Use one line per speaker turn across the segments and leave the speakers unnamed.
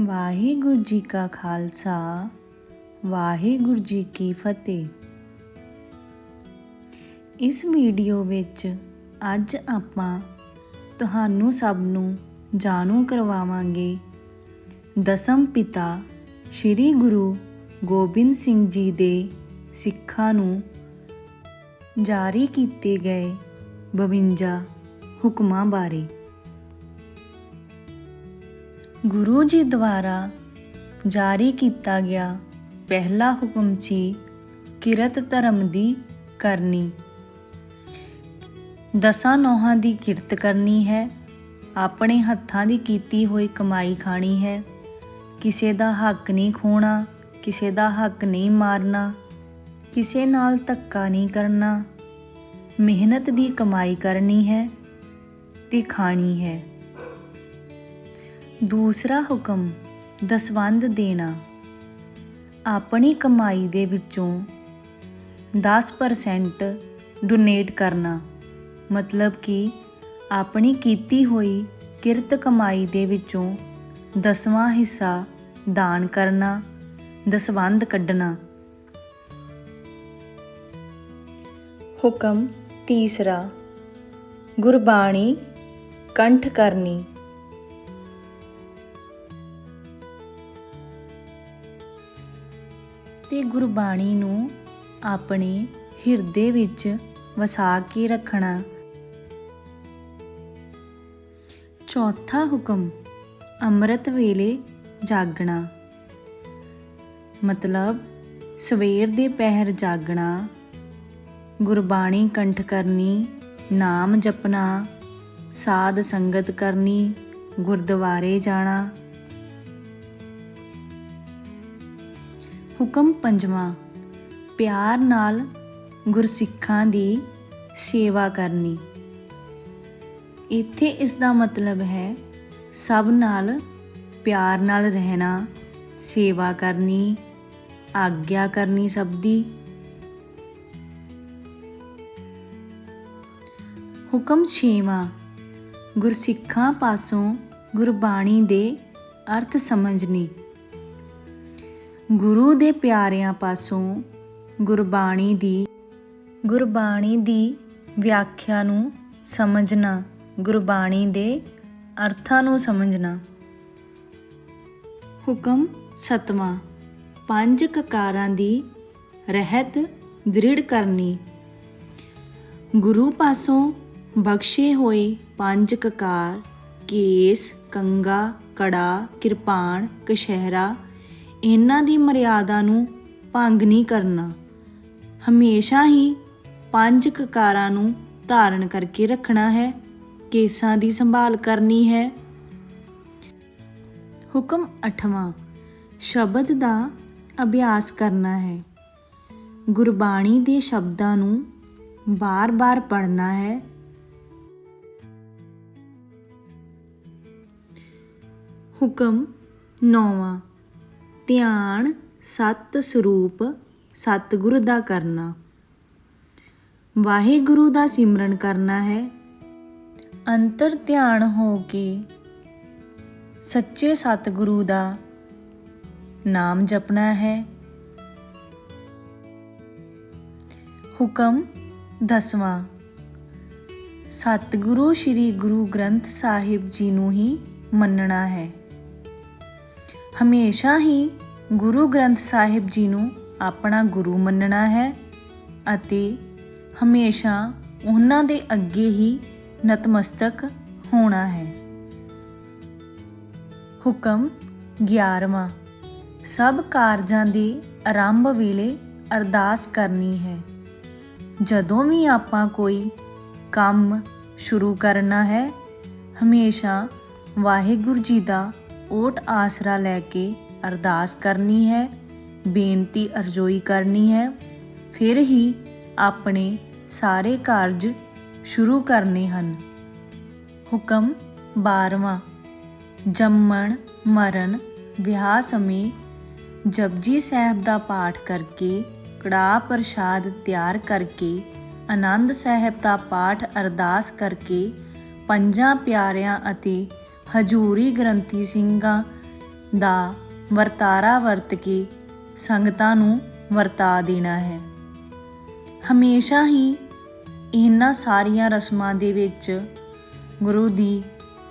ਵਾਹਿਗੁਰੂ ਜੀ ਕਾ ਖਾਲਸਾ, ਵਾਹਿਗੁਰੂ ਜੀ ਕੀ ਫਤਿਹ। ਇਸ ਵੀਡੀਓ ਵਿੱਚ ਅੱਜ ਆਪਾਂ ਤੁਹਾਨੂੰ ਸਭ ਨੂੰ ਜਾਣੂ ਕਰਵਾਵਾਂਗੇ। ਦਸਮ ਪਿਤਾ ਸ੍ਰੀ ਗੁਰੂ ਗੋਬਿੰਦ ਸਿੰਘ ਜੀ ਦੇ ਸਿੱਖਾਂ ਨੂੰ ਜਾਰੀ ਕੀਤੇ ਗਏ 52 ਹੁਕਮਾਂ ਬਾਰੇ। ਗੁਰੂ ਜੀ ਦੁਆਰਾ ਜਾਰੀ ਕੀਤਾ ਗਿਆ ਪਹਿਲਾ ਹੁਕਮ ਸੀ, ਕਿਰਤ ਧਰਮ ਦੀ ਕਰਨੀ। ਦਸਾਂ ਨੋਹਾਂ ਦੀ ਕਿਰਤ ਕਰਨੀ ਹੈ, ਆਪਣੇ ਹੱਥਾਂ ਦੀ ਕੀਤੀ ਹੋਈ ਕਮਾਈ ਖਾਣੀ ਹੈ। ਕਿਸੇ ਦਾ ਹੱਕ ਨਹੀਂ ਖੋਣਾ, ਕਿਸੇ ਦਾ ਹੱਕ ਨਹੀਂ ਮਾਰਨਾ, ਕਿਸੇ ਨਾਲ ਧੱਕਾ ਨਹੀਂ ਕਰਨਾ। ਮਿਹਨਤ ਦੀ ਕਮਾਈ ਕਰਨੀ ਹੈ ਤੇ ਖਾਣੀ ਹੈ। ਦੂਸਰਾ ਹੁਕਮ ਦਸਵੰਦ ਦੇਣਾ। ਆਪਣੀ ਕਮਾਈ ਦੇ ਵਿੱਚੋਂ 10% ਡੋਨੇਟ ਕਰਨਾ। ਮਤਲਬ ਕਿ ਆਪਣੀ ਕੀਤੀ ਹੋਈ ਕਿਰਤ ਕਮਾਈ ਦੇ ਵਿੱਚੋਂ ਦਸਵਾਂ ਹਿੱਸਾ ਦਾਨ ਕਰਨਾ ਦਸਵੰਦ ਕੱਢਣਾ। ਹੁਕਮ ਤੀਸਰਾ। ਗੁਰਬਾਣੀ ਕੰਠ ਕਰਨੀ। ਤੇ ਗੁਰਬਾਣੀ ਨੂੰ ਆਪਣੇ ਹਿਰਦੇ ਵਿੱਚ ਵਸਾ ਕੇ ਰੱਖਣਾ। ਚੌਥਾ ਹੁਕਮ, ਅੰਮ੍ਰਿਤ ਵੇਲੇ ਜਾਗਣਾ। ਮਤਲਬ, ਸਵੇਰ ਦੇ ਪਹਿਰ ਜਾਗਣਾ, ਗੁਰਬਾਣੀ ਕੰਠ ਕਰਨੀ, ਨਾਮ ਜਪਣਾ, ਸਾਧ ਸੰਗਤ ਕਰਨੀ, ਗੁਰਦੁਆਰੇ ਜਾਣਾ। ਹੁਕਮ ਪੰਜਵਾਂ, ਪਿਆਰ ਨਾਲ ਗੁਰਸਿੱਖਾਂ ਦੀ ਸੇਵਾ ਕਰਨੀ। ਇੱਥੇ ਇਸ ਦਾ ਮਤਲਬ ਹੈ ਸਭ ਨਾਲ ਪਿਆਰ ਨਾਲ ਰਹਿਣਾ, ਸੇਵਾ ਕਰਨੀ, ਆਗਿਆ ਕਰਨੀ ਸਭ ਦੀ। ਹੁਕਮ ਛੇਵਾਂ, ਗੁਰਸਿੱਖਾਂ ਪਾਸੋਂ ਗੁਰਬਾਣੀ ਦੇ ਅਰਥ ਸਮਝਣੀ। ਗੁਰੂ ਦੇ ਪਿਆਰਿਆਂ ਪਾਸੋਂ ਗੁਰਬਾਣੀ ਦੀ ਗੁਰਬਾਣੀ ਦੀ ਵਿਆਖਿਆ ਨੂੰ ਸਮਝਣਾ, ਗੁਰਬਾਣੀ ਦੇ ਅਰਥਾਂ ਨੂੰ ਸਮਝਣਾ। ਹੁਕਮ ਸਤਵਾਂ, ਪੰਜ ਕਕਾਰਾਂ ਦੀ ਰਹਿਤ ਦ੍ਰਿੜ ਕਰਨੀ। ਗੁਰੂ ਪਾਸੋਂ ਬਖਸ਼ੇ ਹੋਏ ਪੰਜ ਕਕਾਰ, ਕੇਸ, ਕੰਗਾ, ਕੜਾ, ਕਿਰਪਾਨ ਕਸ਼ਹਿਰਾ ਇਹਨਾਂ ਦੀ ਮਰਿਆਦਾ ਨੂੰ ਭੰਗ ਨਹੀਂ ਕਰਨਾ। ਹਮੇਸ਼ਾ ਹੀ ਪੰਜ ਕਕਾਰਾਂ ਨੂੰ ਧਾਰਨ ਕਰਕੇ ਰੱਖਣਾ ਹੈ, ਕੇਸਾਂ ਦੀ ਸੰਭਾਲ ਕਰਨੀ ਹੈ। ਹੁਕਮ 8ਵਾਂ ਸ਼ਬਦ ਦਾ ਅਭਿਆਸ ਕਰਨਾ ਹੈ। ਗੁਰਬਾਣੀ ਦੇ ਸ਼ਬਦਾਂ ਨੂੰ ਬਾਰ-ਬਾਰ ਪੜ੍ਹਨਾ ਹੈ। ਹੁਕਮ 9ਵਾਂ ਧਿਆਨ ਸਤ ਸਰੂਪ ਸਤਿਗੁਰ ਦਾ ਕਰਨਾ। ਵਾਹਿਗੁਰੂ ਦਾ ਸਿਮਰਨ ਕਰਨਾ ਹੈ। ਅੰਤਰ ਧਿਆਨ ਹੋ ਕੇ ਸੱਚੇ ਸਤਿਗੁਰੂ ਦਾ ਨਾਮ ਜਪਣਾ ਹੈ। ਹੁਕਮ ਦਸਵਾਂ, ਸਤਿਗੁਰੂ ਸ੍ਰੀ ਗੁਰੂ ਗ੍ਰੰਥ ਸਾਹਿਬ ਜੀ ਨੂੰ ਹੀ ਮੰਨਣਾ ਹੈ। ਹਮੇਸ਼ਾ ਹੀ ਗੁਰੂ ਗ੍ਰੰਥ ਸਾਹਿਬ ਜੀ ਨੂੰ ਆਪਣਾ ਗੁਰੂ ਮੰਨਣਾ ਹੈ ਅਤੇ ਹਮੇਸ਼ਾ ਉਹਨਾਂ ਦੇ ਅੱਗੇ ਹੀ ਨਤਮਸਤਕ ਹੋਣਾ ਹੈ। ਹੁਕਮ 11ਵਾਂ ਸਭ ਕਾਰਜਾਂ ਦੇ ਆਰੰਭ ਵੇਲੇ ਅਰਦਾਸ ਕਰਨੀ ਹੈ। ਜਦੋਂ ਵੀ ਆਪਾਂ ਕੋਈ ਕੰਮ ਸ਼ੁਰੂ ਕਰਨਾ ਹੈ, ਹਮੇਸ਼ਾ ਵਾਹਿਗੁਰੂ ਜੀ ਦਾ ਓਟ ਆਸਰਾ ਲੈ ਕੇ ਅਰਦਾਸ ਕਰਨੀ ਹੈ, ਬੇਨਤੀ ਅਰਜ਼ੋਈ ਕਰਨੀ ਹੈ, ਫਿਰ ਹੀ ਆਪਣੇ ਸਾਰੇ ਕਾਰਜ ਸ਼ੁਰੂ ਕਰਨੇ ਹਨ। ਹੁਕਮ 12ਵਾਂ ਜੰਮਣ, ਮਰਨ, ਵਿਆਹ ਸਮੇਂ ਜਪਜੀ ਸਾਹਿਬ ਦਾ ਪਾਠ ਕਰਕੇ ਕੜਾ ਪ੍ਰਸ਼ਾਦ ਤਿਆਰ ਕਰਕੇ ਆਨੰਦ ਸਾਹਿਬ ਦਾ ਪਾਠ ਅਰਦਾਸ ਕਰਕੇ ਪੰਜਾਂ ਪਿਆਰਿਆਂ ਅਤੇ ਹਜੂਰੀ ਗ੍ਰੰਥੀ ਸਿੰਘਾਂ ਦਾ ਵਰਤਾਰਾ ਵਰਤ ਕੇ ਸੰਗਤਾਂ ਨੂੰ ਵਰਤਾ ਦੇਣਾ ਹੈ। ਹਮੇਸ਼ਾ ਹੀ ਇਹਨਾਂ ਸਾਰੀਆਂ ਰਸਮਾਂ ਦੇ ਵਿੱਚ ਗੁਰੂ ਦੀ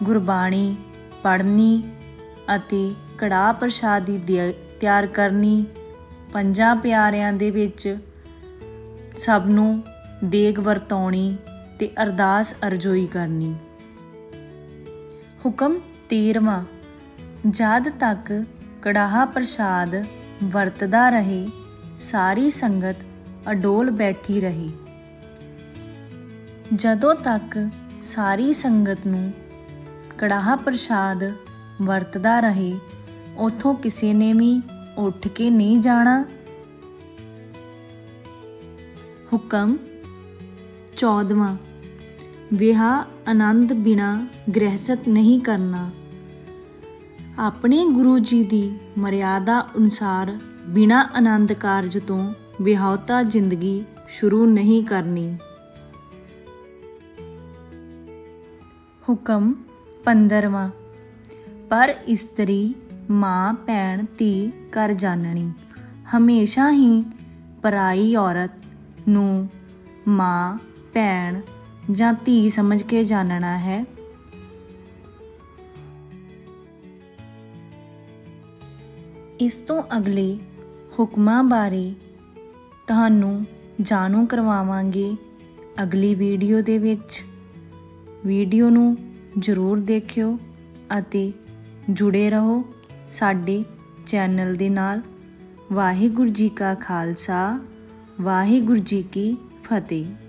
ਗੁਰਬਾਣੀ ਪੜ੍ਹਨੀ ਅਤੇ ਕੜਾਹ ਪ੍ਰਸ਼ਾਦੀ ਦੇ- ਤਿਆਰ ਕਰਨੀ ਪੰਜਾਂ ਪਿਆਰਿਆਂ ਦੇ ਵਿੱਚ ਸਭ ਨੂੰ ਦੇਗ ਵਰਤਾਉਣੀ ਤੇ ਅਰਦਾਸ ਅਰਜ਼ੋਈ ਕਰਨੀ। ਹੁਕਮ 13ਵਾਂ ਜਦ ਤੱਕ ਕੜਾਹਾ ਪ੍ਰਸ਼ਾਦ ਵਰਤਦਾ ਰਹੇ, ਸਾਰੀ ਸੰਗਤ ਅਡੋਲ ਬੈਠੀ ਰਹੇ। ਜਦੋਂ ਤੱਕ ਸਾਰੀ ਸੰਗਤ ਨੂੰ ਕੜਾਹਾ ਪ੍ਰਸ਼ਾਦ ਵਰਤਦਾ ਰਹੇ, ਉਥੋਂ ਕਿਸੇ ਨੇ ਵੀ ਉੱਠ ਕੇ ਨਹੀਂ ਜਾਣਾ। ਹੁਕਮ 14ਵਾਂ ਵਿਆਹ ਆਨੰਦ ਬਿਨਾ ਗ੍ਰਹਿਸਤ ਨਹੀਂ ਕਰਨਾ। ਆਪਣੇ ਗੁਰੂ ਜੀ ਦੀ ਮਰਿਆਦਾ ਅਨੁਸਾਰ ਬਿਨਾ ਆਨੰਦ ਕਾਰਜ ਤੋਂ ਵਿਆਹਤਾ ਜ਼ਿੰਦਗੀ ਸ਼ੁਰੂ ਨਹੀਂ ਕਰਨੀ। ਹੁਕਮ 15ਵਾਂ ਪਰ ਇਸਤਰੀ ਮਾਂ, ਭੈਣ, ਧੀ ਕਰ ਜਾਣਣੀ ਹਮੇਸ਼ਾ ਹੀ ਪਰਾਈ ਔਰਤ ਨੂੰ ਮਾਂ, ਭੈਣ ਜਾਂ ਧੀ ਸਮਝ ਕੇ ਜਾਣਨਾ ਹੈ। ਇਸ ਤੋਂ ਅਗਲੇ ਹੁਕਮਾਂ ਬਾਰੇ ਤੁਹਾਨੂੰ ਜਾਣੂ ਕਰਵਾਵਾਂਗੇ ਅਗਲੀ ਵੀਡੀਓ ਦੇ ਵਿੱਚ। ਵੀਡੀਓ ਨੂੰ ਜ਼ਰੂਰ ਦੇਖਿਓ ਅਤੇ ਜੁੜੇ ਰਹੋ ਸਾਡੇ ਚੈਨਲ ਦੇ ਨਾਲ। ਵਾਹਿਗੁਰੂ ਜੀ ਕਾ ਖਾਲਸਾ, ਵਾਹਿਗੁਰੂ ਜੀ ਕੀ ਫਤਿਹ।